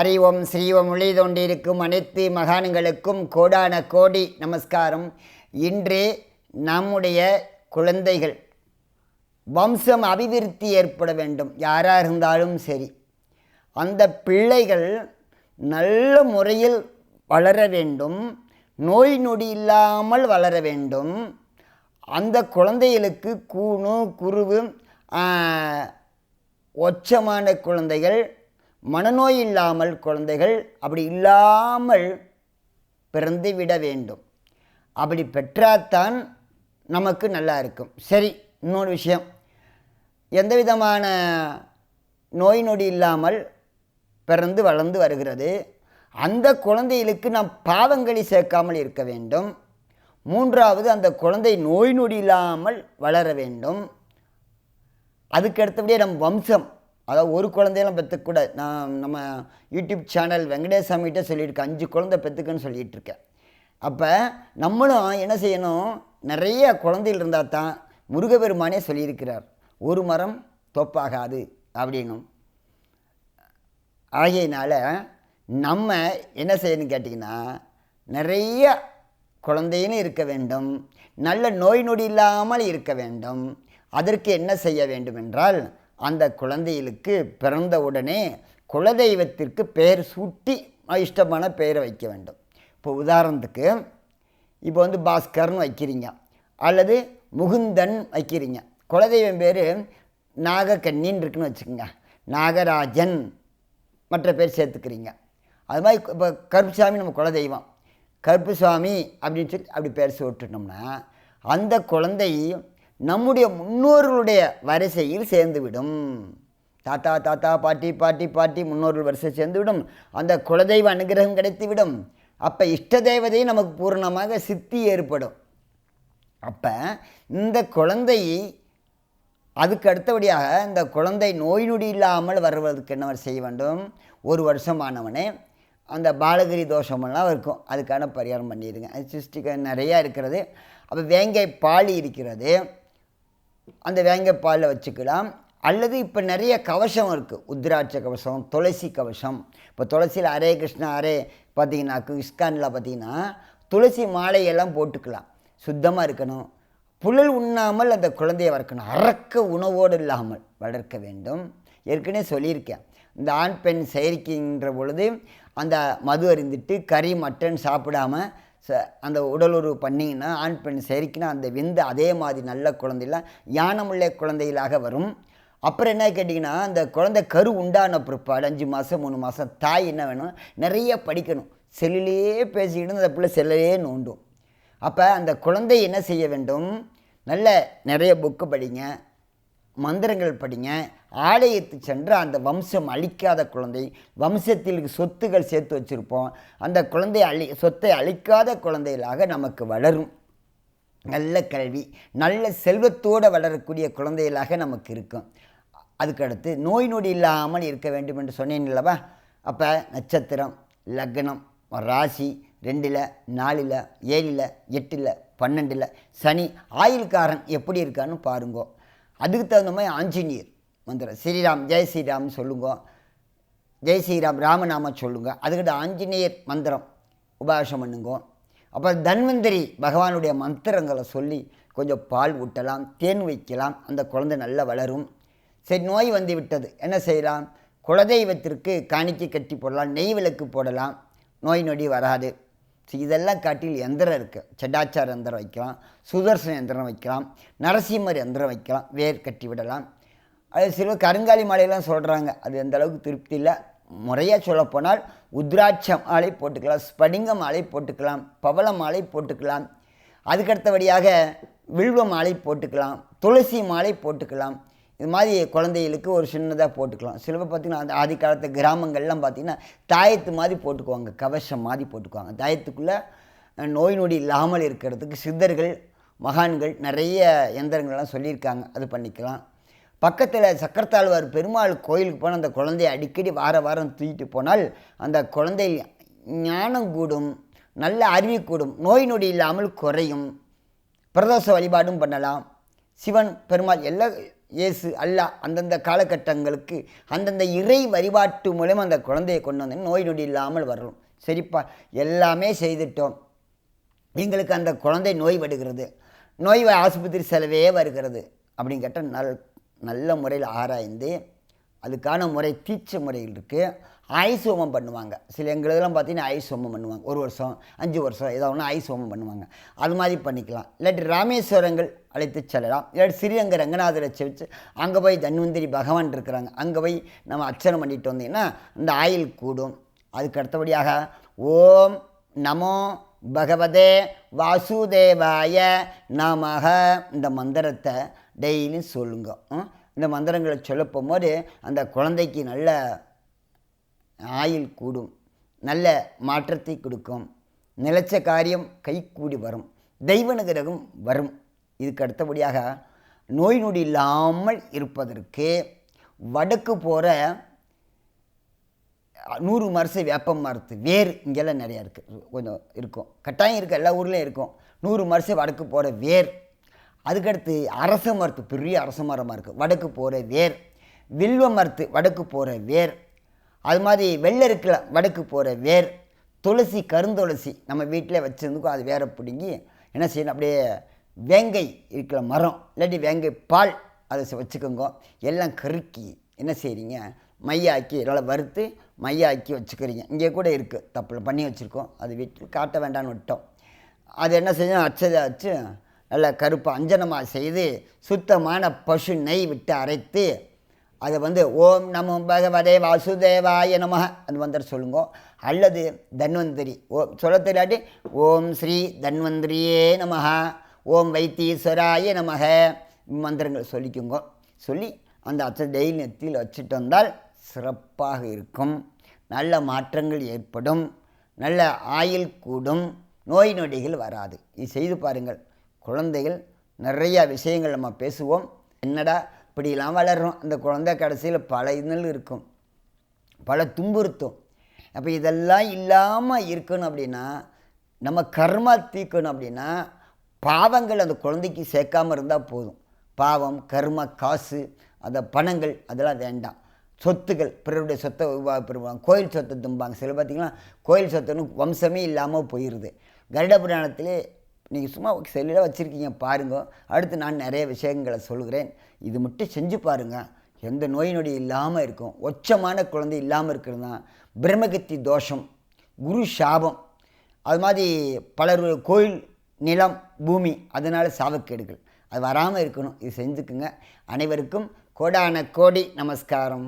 அறிவோம் ஸ்ரீவம் ஒளி தோண்டியிருக்கும் அனைத்து மகான்களுக்கும் கோடான கோடி நமஸ்காரம். இன்று நம்முடைய குழந்தைகள் வம்சம் அபிவிருத்தி ஏற்பட வேண்டும் யாராக இருந்தாலும் சரி. அந்த பிள்ளைகள் நல்ல முறையில் வளர வேண்டும் நோய் நொடி இல்லாமல் வளர வேண்டும். அந்த குழந்தைகளுக்கு கூணு குருவு ஒச்சமான குழந்தைகள் மனநோய் இல்லாமல் குழந்தைகள் அப்படி இல்லாமல் பிறந்து விட வேண்டும். அப்படி பெற்றால்தான் நமக்கு நல்லா இருக்கும். சரி இன்னொரு விஷயம். எந்த விதமான நோய் நொடி இல்லாமல் பிறந்து வளர்ந்து வருகிறது. அந்த குழந்தைகளுக்கு நாம் பாவங்களை சேர்க்காமல் இருக்க வேண்டும். மூன்றாவது அந்த குழந்தை நோய் நொடி இல்லாமல் வளர வேண்டும். அதுக்கு அடுத்தபடியே நம் வம்சம். அதாவது ஒரு குழந்தையெல்லாம் பெற்றுக்கூடாது நான் நம்ம யூடியூப் சேனல் வெங்கடேசாமிகிட்ட சொல்லியிருக்கேன். அஞ்சு குழந்தை பெற்றுக்குன்னு சொல்லிகிட்ருக்கேன். அப்போ நம்மளும் என்ன செய்யணும்? நிறைய குழந்தைகள் இருந்தால் தான் முருகபெருமானே சொல்லியிருக்கிறார். ஒரு மரம் தோப்பாகாது அப்படின்னும். ஆகையினால் நம்ம என்ன செய்யணும்னு கேட்டிங்கன்னா நிறைய குழந்தைன்னு இருக்க வேண்டும். நல்ல நோய் நொடி இல்லாமல் இருக்க வேண்டும். அதற்கு என்ன செய்ய வேண்டும் என்றால் அந்த குழந்தைகளுக்கு பிறந்த உடனே குலதெய்வத்திற்கு பெயர் சூட்டி இஷ்டமான பெயரை வைக்க வேண்டும். இப்போ உதாரணத்துக்கு இப்போ வந்து பாஸ்கர்னு வைக்கிறீங்க அல்லது முகுந்தன் வைக்கிறீங்க. குலதெய்வம் பேர் நாகக்கண்ணின்னு இருக்குன்னு வச்சுக்கோங்க. நாகராஜன் மற்ற பேர் சேர்த்துக்கிறீங்க. அது மாதிரி இப்போ கருப்புசாமி நம்ம குலதெய்வம். கருப்புசாமி அப்படின்னு சொல்லி அப்படி பேர் சூட்டினோம்னா அந்த குழந்தை நம்முடைய முன்னோர்களுடைய வரிசையில் சேர்ந்துவிடும். தாத்தா தாத்தா பாட்டி பாட்டி பாட்டி முன்னோர்கள் வரிசை சேர்ந்துவிடும். அந்த குலதெய்வ அனுகிரகம் கிடைத்துவிடும். அப்போ இஷ்ட தேவதை நமக்கு பூர்ணமாக சித்தி ஏற்படும். அப்போ இந்த குழந்தை அதுக்கு அடுத்தபடியாக இந்த குழந்தை நோய் நொடி இல்லாமல் வருவதற்கு என்ன செய்ய வேண்டும்? ஒரு வருஷமானவனே அந்த பாலகிரி தோஷமெல்லாம் இருக்கும். அதுக்கான பரிகாரம் பண்ணிடுங்க. அது சிஸ்டிக்க நிறையா இருக்கிறது. அப்போ வேங்கை பாலி இருக்கிறது. அந்த வேங்கப்பாலில் வச்சுக்கலாம். அல்லது இப்போ நிறைய கவசம் இருக்குது உத்ராட்ச கவசம் துளசி கவசம். இப்போ துளசியில் அரே கிருஷ்ணா அரே பார்த்தீங்கன்னாக்கு இஸ்கானில் பார்த்தீங்கன்னா துளசி மாலையெல்லாம் போட்டுக்கலாம். சுத்தமாக இருக்கணும். புழல் உண்ணாமல் அந்த குழந்தையை வளர்க்கணும். அறக்க உணவோடு இல்லாமல் வளர்க்க வேண்டும். ஏற்கனவே சொல்லியிருக்கேன். இந்த ஆண் பெண் செயற்கைன்ற பொழுது அந்த மது அறிந்துட்டு கறி மட்டன் சாப்பிடாம ச அந்த உடலுறவு பண்ணிங்கன்னா ஆண் பெண் செயற்கினா அந்த விந்து அதே மாதிரி நல்ல குழந்தைலாம் யானமுள்ள குழந்தைகளாக வரும். அப்புறம் என்ன கேட்டிங்கன்னா அந்த குழந்தை கரு உண்டான பிற்பாடு அஞ்சு மாதம் மூணு மாதம் தாய் என்ன வேணும்? நிறைய படிக்கணும். செல்லிலேயே பேசிக்கிட்டு அந்த பிள்ளை செல்லையே நோண்டும். அப்போ அந்த குழந்தை என்ன செய்ய வேண்டும்? நல்ல நிறைய புக்கு படிங்க. மந்திரங்கள் படிங்க. ஆலயத்துக்கு சென்று அந்த வம்சம் அழிக்காத குழந்தை வம்சத்தில் சொத்துகள் சேர்த்து வச்சுருப்போம். அந்த குழந்தை அழி சொத்தை அழிக்காத குழந்தைகளாக நமக்கு வளரும். நல்ல கல்வி நல்ல செல்வத்தோடு வளரக்கூடிய குழந்தைகளாக நமக்கு இருக்கும். அதுக்கடுத்து நோய் நொடி இல்லாமல் இருக்க வேண்டும் என்று சொன்னேன் இல்லவா அப்போ நட்சத்திரம் லக்னம் ராசி ரெண்டில் நாலில் ஏழில் எட்டில் பன்னெண்டில் சனி ஆயுள்காரன் எப்படி இருக்கான்னு பாருங்கோ. அதுக்கு தகுந்த மாதிரி ஆஞ்சநேயர் மந்திரம் ஸ்ரீராம் ஜெய் ஸ்ரீராம் சொல்லுங்க. ஜெய் ஸ்ரீராம் ராமநாம சொல்லுங்க. அதுக்கிட்ட ஆஞ்சநேயர் மந்திரம் உபாசம் பண்ணுங்க. அப்புறம் தன்வந்தரி பகவானுடைய மந்திரங்களை சொல்லி கொஞ்சம் பால் ஊட்டலாம் தேன் வைக்கலாம். அந்த குழந்தை நல்லா வளரும். சரி நோய் வந்து விட்டது. என்ன செய்யலாம்? குலதெய்வத்திற்கு காணிக்கை கட்டி போடலாம் நெய் விளக்கு போடலாம். நோய் நொடி வராது. இதெல்லாம் காட்டில் எந்திரம் இருக்குது செடாச்சார எந்திரம் வைக்கலாம். சுதர்சன எந்திரம் வைக்கலாம். நரசிம்மர் எந்திரம் வைக்கலாம். வேர் கட்டி விடலாம். அது சில கருங்காலி மாலையெல்லாம் சொல்கிறாங்க அது எந்த அளவுக்கு திருப்தி இல்லை. முறையாக சொல்லப்போனால் உத்ராட்ச மாலை போட்டுக்கலாம் ஸ்படிங்க மாலை போட்டுக்கலாம் பவள மாலை போட்டுக்கலாம். அதுக்கடுத்தபடியாக வில்வ மாலை போட்டுக்கலாம் துளசி மாலை போட்டுக்கலாம். இது மாதிரி குழந்தைகளுக்கு ஒரு சின்னதாக போட்டுக்கலாம். சில பார்த்திங்கன்னா அந்த ஆதி காலத்து கிராமங்கள்லாம் பார்த்திங்கன்னா தாயத்து மாதிரி போட்டுக்குவாங்க. கவசம் மாதிரி போட்டுக்குவாங்க. தாயத்துக்குள்ளே நோய் நொடி இல்லாமல் இருக்கிறதுக்கு சித்தர்கள் மகான்கள் நிறைய எந்திரங்கள்லாம் சொல்லியிருக்காங்க. அது பண்ணிக்கலாம். பக்கத்தில் சக்கரத்தாழ்வார் பெருமாள் கோயிலுக்கு போனால் அந்த குழந்தைய அடிக்கடி வார வாரம் தூக்கிட்டு போனால் அந்த குழந்தை ஞானம் கூடும் நல்ல அறிவு கூடும் நோய் நொடி இல்லாமல் குறையும். பிரதோஷ வழிபாடும் பண்ணலாம். சிவன் பெருமாள் எல்லா இயேசு அல்லா அந்தந்த காலகட்டங்களுக்கு அந்தந்த இறை வழிபாட்டு மூலம் அந்த குழந்தையை கொண்டு வந்து நோய் நொடி இல்லாமல் வரணும். சரிப்பா எல்லாமே செய்துட்டோம். எங்களுக்கு அந்த குழந்தை நோய் வருகிறது நோய் வ- ஆஸ்பத்திரி செலவே வருகிறது. அப்படின்னு கேட்டால் நல் நல்ல முறையில் ஆராய்ந்து அதுக்கான முறை தீச்ச முறையில் இருக்குது ஐஸ் ஹோமம் பண்ணுவாங்க. சில எங்களுக்கெல்லாம் பார்த்தீங்கன்னா ஐஸ் ஹோமம் பண்ணுவாங்க. ஒரு வருஷம் அஞ்சு வருஷம் ஏதோ ஒன்று ஐஸ் ஹோமம் பண்ணுவாங்க. அது மாதிரி பண்ணிக்கலாம். இல்லாட்டி ராமேஸ்வரங்கள் அழைத்து செல்லலாம். இல்லாட்டி ஸ்ரீரங்க ரங்கநாதரை வச்சு அங்கே போய் தன்வந்திரி பகவான் இருக்கிறாங்க. அங்கே போய் நம்ம அர்ச்சனை பண்ணிட்டு வந்தீங்கன்னா அந்த ஆயுள் கூடும். அதுக்கு அடுத்தபடியாக ஓம் நமோ பகவதே வாசுதேவாய நமக இந்த மந்திரத்தை டெய்லியும் சொல்லுங்க. இந்த மந்திரங்களை சொல்ல போகும்போது அந்த குழந்தைக்கு நல்ல ஆயில் கூடும். நல்ல மாற்றத்தை கொடுக்கும். நிலைச்ச காரியம் கைகூடி வரும். தெய்வ நிகரகம் வரும். இதுக்கு அடுத்தபடியாக நோய் நொடி இல்லாமல் இருப்பதற்கு வடக்கு போகிற நூறு மரசு வேப்ப மரத்து வேர் இங்கெல்லாம் நிறையா இருக்குது கொஞ்சம் இருக்கும். கட்டாயம் இருக்குது எல்லா ஊர்லேயும் இருக்கும். நூறு மரசு வடக்கு போகிற வேர். அதுக்கடுத்து அரச மரத்து பெரிய அரச மரமாக இருக்குது வடக்கு போகிற வேர். வில்வ மரத்து வடக்கு போகிற வேர். அது மாதிரி வெள்ளை இருக்கிற வடக்கு போகிற வேர் துளசி கருந்துளசி நம்ம வீட்டிலே வச்சுருந்துக்கோ அது வேற பிடுங்கி என்ன செய்யணும்? அப்படியே வேங்கை இருக்கிற மரம் இல்லாட்டி வேங்கை பால் அதை வச்சுக்கோங்க. எல்லாம் கருக்கி என்ன செய்கிறீங்க மையாக்கி நல்லா வறுத்து மையாக்கி வச்சுக்கிறீங்க. இங்கே கூட இருக்குது தப்பில் பண்ணி வச்சுருக்கோம். அது வீட்டில் காட்ட வேண்டான்னு விட்டோம். அது என்ன செஞ்சோம் அச்சதை வச்சு நல்லா கருப்பு அஞ்சனமாக செய்து சுத்தமான பசு நெய் விட்டு அரைத்து அதை வந்து ஓம் நமோ பகவதே வாசுதேவாய நம அந்த மந்திரம் சொல்லுங்க. அல்லது தன்வந்திரி ஓ சொல்ல தெரியாட்டி ஓம் ஸ்ரீ தன்வந்திரியே நமஹ ஓம் வைத்தீஸ்வராய நமக மந்திரங்கள் சொல்லிக்கோங்க. சொல்லி அந்த அச்ச டெய்லி நெத்தியில் வச்சுட்டு வந்தால் சிறப்பாக இருக்கும். நல்ல மாற்றங்கள் ஏற்படும். நல்ல ஆயுள் கூடும். நோய் நொடிகள் வராது. இது செய்து பாருங்கள். குழந்தைகள் நிறையா விஷயங்கள் நம்ம பேசுவோம். என்னடா இப்படிலாம் வளர்றோம். அந்த குழந்தை கடைசியில் பல இன்னல் இருக்கும். பல துன்புறுத்தும். அப்போ இதெல்லாம் இல்லாமல் இருக்கணும் அப்படின்னா நம்ம கர்மா தீக்கணும் அப்படின்னா பாவங்கள் அந்த குழந்தைக்கு சேர்க்காமல் இருந்தால் போதும். பாவம் கர்ம காசு அந்த பணங்கள் அதெல்லாம் வேண்டாம். சொத்துக்கள் பிறருடைய சொத்தை பெறுவாங்க கோயில் சொத்தை தும்பாங்க சில பார்த்திங்கன்னா கோயில் சொத்துன்னு வம்சமே இல்லாமல் போயிடுது கருட புராணத்திலே நீங்கள் சும்மா செல்லில் வச்சுருக்கீங்க பாருங்க. அடுத்து நான் நிறைய விஷயங்களை சொல்கிறேன். இது மட்டும் செஞ்சு பாருங்கள் எந்த நோய் நொடி இல்லாமல் இருக்கும். ஒச்சமான குழந்தை இல்லாமல் இருக்கிறது தான் பிரம்மகத்தி தோஷம் குரு சாபம் அது மாதிரி பலர் கோயில் நிலம் பூமி அதனால் சாபக்கேடுகள். அது வராமல் இருக்கணும். இது செஞ்சுக்குங்க. அனைவருக்கும் கோடான கோடி நமஸ்காரம்.